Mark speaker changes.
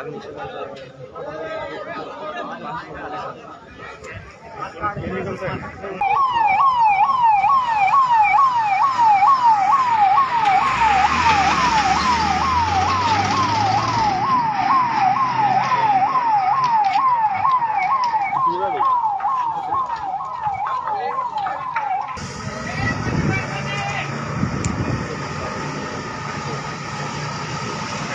Speaker 1: আমি